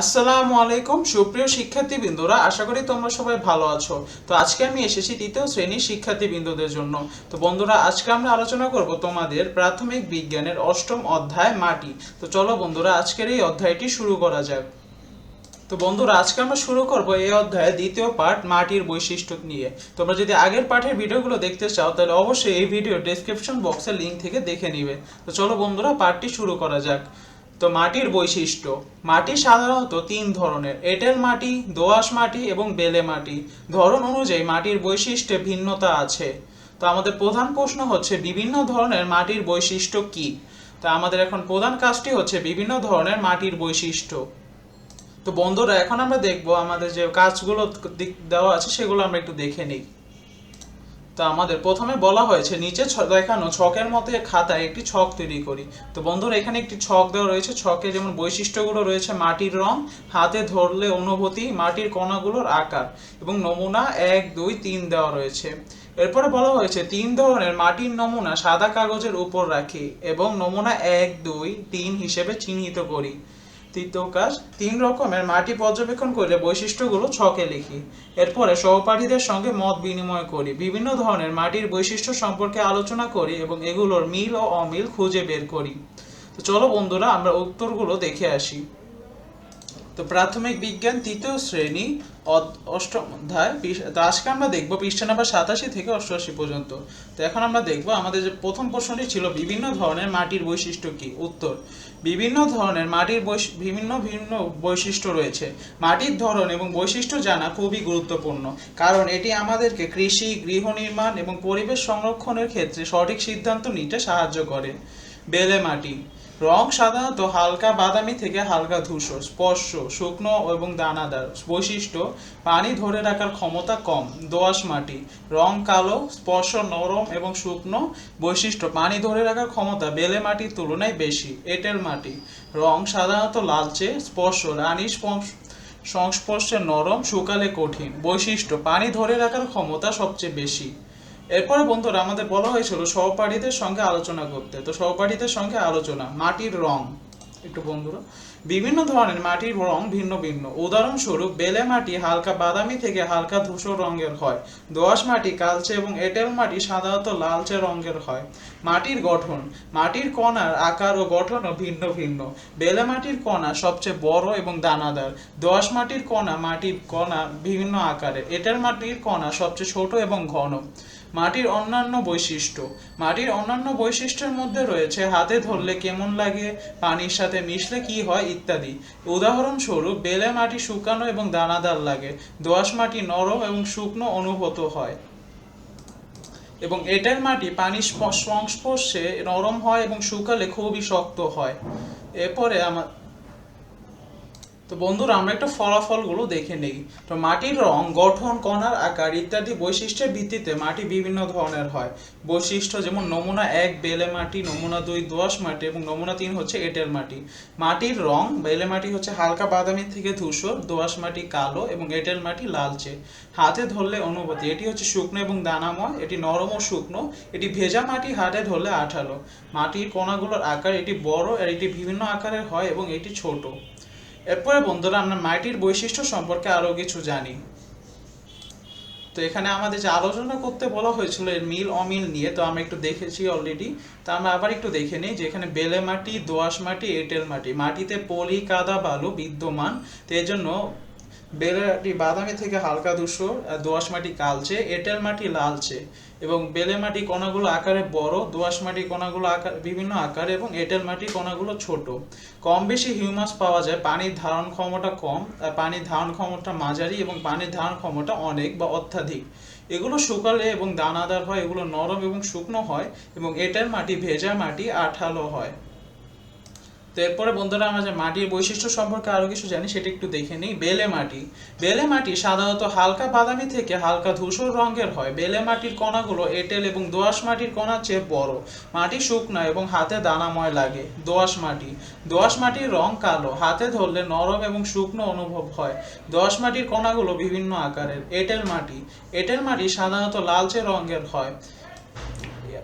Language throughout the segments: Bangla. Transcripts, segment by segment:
আসসালামু আলাইকুম, সুপ্রিয় শিক্ষার্থী শিক্ষার্থীবৃন্দরা, আশা করি তোমরা সবাই ভালো আছো। তো আজকে আমি এসেছি তৃতীয় শ্রেণির শিক্ষার্থীবৃন্দদের জন্য। তো বন্ধুরা, আজকে আমরা আলোচনা করব তোমাদের প্রাথমিক বিজ্ঞানের অষ্টম অধ্যায় মাটি। তো চলো বন্ধুরা, আজকের এই অধ্যায়টি শুরু করা যাক। তো বন্ধুরা, আজকে আমরা শুরু করব এই অধ্যায়ের দ্বিতীয় পার্ট মাটির বৈশিষ্ট্য নিয়ে। তোমরা যদি আগের পাঠের ভিডিওগুলো দেখতে চাও, তাহলে অবশ্যই এই ভিডিও ডেসক্রিপশন বক্সের লিঙ্ক থেকে দেখে নিবে। তো চলো বন্ধুরা পার্টটি শুরু করা যাক। তো মাটির বৈশিষ্ট্য। মাটি সাধারণত তিন ধরনের, এঁটেল মাটি, দোআঁশ মাটি এবং বেলে মাটি। ধরন অনুযায়ী মাটির বৈশিষ্ট্যে ভিন্নতা আছে। তো আমাদের প্রধান প্রশ্ন হচ্ছে, বিভিন্ন ধরনের মাটির বৈশিষ্ট্য কি? তা আমাদের এখন প্রধান কাজটি হচ্ছে বিভিন্ন ধরনের মাটির বৈশিষ্ট্য। তো বন্ধুরা, এখন আমরা দেখব আমাদের যে কাজগুলো দেওয়া আছে, সেগুলো আমরা একটু দেখে নিই। তো আমাদের প্রথমে বলা হয়েছে, নিচে দেখানো ছকের মতো খাতায় একটি ছক তৈরি করি। তো বন্ধুরা, এখানে একটি ছক দেওয়া রয়েছে। ছকে যেমন বৈশিষ্ট্যগুলো রয়েছে, মাটির রং, হাতে ধরলে অনুভূতি, মাটির কণাগুলোর আকার এবং নমুনা এক, দুই, তিন দেওয়া রয়েছে। এরপরে বলা হয়েছে, তিন ধরনের মাটির নমুনা সাদা কাগজের উপর রাখি এবং নমুনা এক, দুই, তিন হিসেবে চিহ্নিত করি। তৃতীয় কাজ তিন রকমের মাটি পর্যবেক্ষণ করলে বৈশিষ্ট্যগুলো ছকে লিখি। এরপরে সহপাঠীদের সঙ্গে মত বিনিময় করি, বিভিন্ন ধরনের মাটির বৈশিষ্ট্য সম্পর্কে আলোচনা করি এবং এগুলোর মিল ও অমিল খুঁজে বের করি। তো চলো বন্ধুরা, আমরা উত্তরগুলো দেখে আসি। তো প্রাথমিক বিজ্ঞান তৃতীয় শ্রেণি অষ্টম অধ্যায় তো আজকে আমরা দেখব পৃষ্ঠা নাম্বার সাতাশি থেকে অষ্টআশি পর্যন্ত। তো এখন আমরা দেখব আমাদের যে প্রথম প্রশ্নটি ছিল, বিভিন্ন ধরনের মাটির বৈশিষ্ট্য কি? উত্তর, বিভিন্ন ধরনের মাটির বিভিন্ন ভিন্ন বৈশিষ্ট্য রয়েছে। মাটির ধরন এবং বৈশিষ্ট্য জানা খুবই গুরুত্বপূর্ণ, কারণ এটি আমাদেরকে কৃষি, গৃহ নির্মাণ এবং পরিবেশ সংরক্ষণের ক্ষেত্রে সঠিক সিদ্ধান্ত নিতে সাহায্য করে। বেলে মাটি রং সাধারণত হালকা বাদামি থেকে হালকা ধূসর, স্পর্শ, শুকনো এবং দানাদার। বৈশিষ্ট্য, পানি ধরে রাখার ক্ষমতা কম, দোআঁশ মাটি। রং কালো, স্পর্শ নরম এবং শুকনো বৈশিষ্ট্য, পানি ধরে রাখার ক্ষমতা বেলে মাটির তুলনায় বেশি, এঁটেল মাটি। রং সাধারণত লালচে, স্পর্শ, রানী স্পর্শ, সংস্পর্শে নরম, শুকালে কঠিন। বৈশিষ্ট্য, পানি ধরে রাখার ক্ষমতা সবচেয়ে বেশি। এরপরে বন্ধুরা আমাদের বলা হয়েছিল সহপাঠীদের সঙ্গে আলোচনা করতে। তো সহপাঠীদের সঙ্গে আলোচনা, মাটির রং। একটু বন্ধুরা বিভিন্ন ধরনের মাটির রং ভিন্ন ভিন্ন। উদাহরণস্বরূপ, বেলে মাটি হালকা বাদামি থেকে হালকা ধূসর রঙের হয়। দোআঁশ মাটি কালচে এবং এঁটেল মাটি সাধারণত লালচে রঙের হয়। মাটির গঠন, মাটির কণার আকার ও গঠনও ভিন্ন ভিন্ন। বেলে মাটির কণা সবচেয়ে বড় এবং দানাদার। দোআঁশ মাটির কণা মাটির কণা বিভিন্ন আকারে। এঁটেল মাটির কণা সবচেয়ে ছোট এবং ঘন। মাটির অন্যান্য বৈশিষ্ট্য। মাটির অন্যান্য বৈশিষ্ট্যের মধ্যে রয়েছে, হাতে ধরলে কেমন লাগে, পানির সাথে মিশলে কি হয় ইত্যাদি। উদাহরণস্বরূপ, বেলে মাটি শুকানো এবং দানাদার লাগে দোয়াশ মাটি নরম এবং শুকনো অনুভূত হয়। এবং এটার মাটি পানি সংস্পর্শে নরম হয় এবং শুকালে খুবই শক্ত হয়। এরপরে আমার তো বন্ধুরা, আমরা একটু ফলাফলগুলো দেখে নেই। তো মাটির রং, গঠন, কণার আকার ইত্যাদি বৈশিষ্ট্যের ভিত্তিতে মাটি বিভিন্ন ধরনের হয়। বৈশিষ্ট্য যেমন নমুনা এক, বেলে মাটি, নমুনা দুই, দোআঁশ মাটি এবং নমুনা তিন হচ্ছে এঁটেল মাটি। মাটির রং, বেলে মাটি হচ্ছে হালকা বাদামি থেকে ধূসর, দোআঁশ মাটি কালো এবং এঁটেল মাটি লালচে। হাতে ধরলে অনুভূতি এটি হচ্ছে শুকনো এবং দানাময়, এটি নরম ও শুকনো, এটি ভেজা মাটি হাতে ধরলে আঠালো। মাটির কণাগুলোর আকার, এটি বড় আর এটি বিভিন্ন আকারের হয় এবং এটি ছোট। এরপরে বন্ধুরা আমরা মাটির বৈশিষ্ট্য সম্পর্কে আরও কিছু জানি। তো এখানে আমাদের যে আলোচনা করতে বলা হয়েছিল এর মিল অমিল নিয়ে, তো আমরা একটু দেখেছি অলরেডি তা আমরা আবার একটু দেখে নিই যে এখানে বেলে মাটি, দোআঁশ মাটি, এঁটেল মাটি। মাটিতে পলি, কাদা, বালু বিদ্যমান। তো এই জন্য বেলে মাটি বাদামি থেকে হালকা ধূসর দোআঁশ মাটি কালচে, এঁটেল মাটি লালচে, এবং বেলে মাটি কণাগুলো আকারে বড়, দোআঁশ মাটি কণাগুলো আকার, বিভিন্ন আকারে, এবং এঁটেল মাটি কণাগুলো ছোট। কম বেশি হিউমাস পাওয়া যায়, পানির ধারণ ক্ষমতা কম পানির ধারণ ক্ষমতা মাঝারি এবং পানির ধারণ ক্ষমতা অনেক বা অত্যাধিক। এগুলো শুকালে এবং দানাদার হয়, এগুলো নরম এবং শুকনো হয়, এবং এঁটেল মাটি ভেজা মাটি আঠালো হয়। তো এরপরে বন্ধুরা আমরা যে মাটির বৈশিষ্ট্য সম্পর্কে আরও কিছু জানি, সেটা একটু দেখে নিই। বেলে মাটি। বেলে মাটি সাধারণত হালকা বাদামি থেকে হালকা ধূসর রঙের হয়। বেলে মাটির কণাগুলো এঁটেল এবং দোআঁশ মাটির কণার চেয়ে বড়। মাটি শুকনো এবং হাতে দানাময় লাগে। দোআঁশ মাটি। দোআঁশ মাটির রং কালো। হাতে ধরলে নরম এবং শুকনো অনুভব হয়। দোআঁশ মাটির কণাগুলো বিভিন্ন আকারের। এঁটেল মাটি। এঁটেল মাটি সাধারণত লালচে রঙের হয়।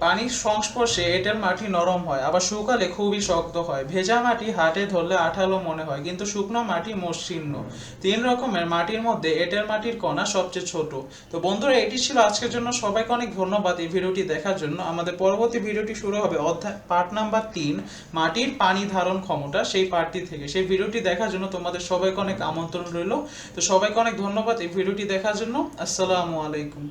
পানির সংস্পর্শে এঁটেল মাটি নরম হয়, আবার শুকালে খুবই শক্ত হয়। ভেজা মাটি হাতে ধরলে আঠালো মনে হয়, কিন্তু শুকনো মাটি মসৃণ। তিন রকমের মাটির মধ্যে এঁটেল মাটির কণা সবচেয়ে ছোট। তো বন্ধুরা, এটি ছিল আজকের জন্য। সবাইকে অনেক ধন্যবাদ এই ভিডিওটি দেখার জন্য। আমাদের পরবর্তী ভিডিওটি শুরু হবে অধ্যায়, পার্ট নাম্বার তিন, মাটির পানি ধারণ ক্ষমতা, সেই পার্টটি থেকে। সেই ভিডিওটি দেখার জন্য তোমাদের সবাইকে অনেক আমন্ত্রণ রইল। তো সবাইকে অনেক ধন্যবাদ এই ভিডিওটি দেখার জন্য। আসসালামু আলাইকুম।